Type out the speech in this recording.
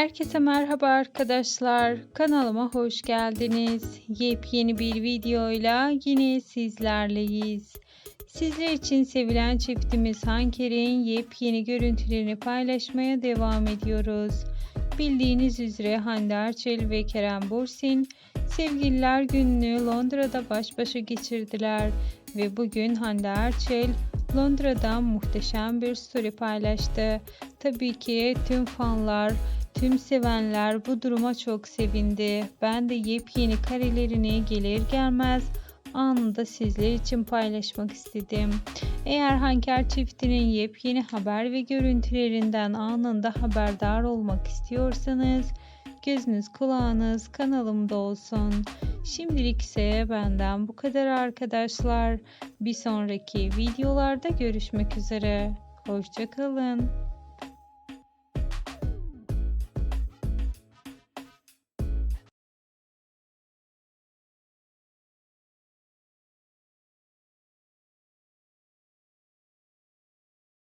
Herkese merhaba arkadaşlar. Kanalıma hoş geldiniz. Yepyeni bir videoyla yine sizlerleyiz. Sizler için sevilen çiftimiz Hanker'in yepyeni görüntülerini paylaşmaya devam ediyoruz. Bildiğiniz üzere Hande Erçel ve Kerem Bursin sevgililer gününü Londra'da baş başa geçirdiler ve bugün Hande Erçel Londra'dan muhteşem bir story paylaştı. Tabii ki tüm fanlar, tüm sevenler bu duruma çok sevindi. Ben de yepyeni karelerini gelir gelmez anında sizler için paylaşmak istedim. Eğer Hanker çiftinin yepyeni haber ve görüntülerinden anında haberdar olmak istiyorsanız gözünüz kulağınız kanalımda olsun. Şimdilik ise benden bu kadar arkadaşlar. Bir sonraki videolarda görüşmek üzere. Hoşçakalın.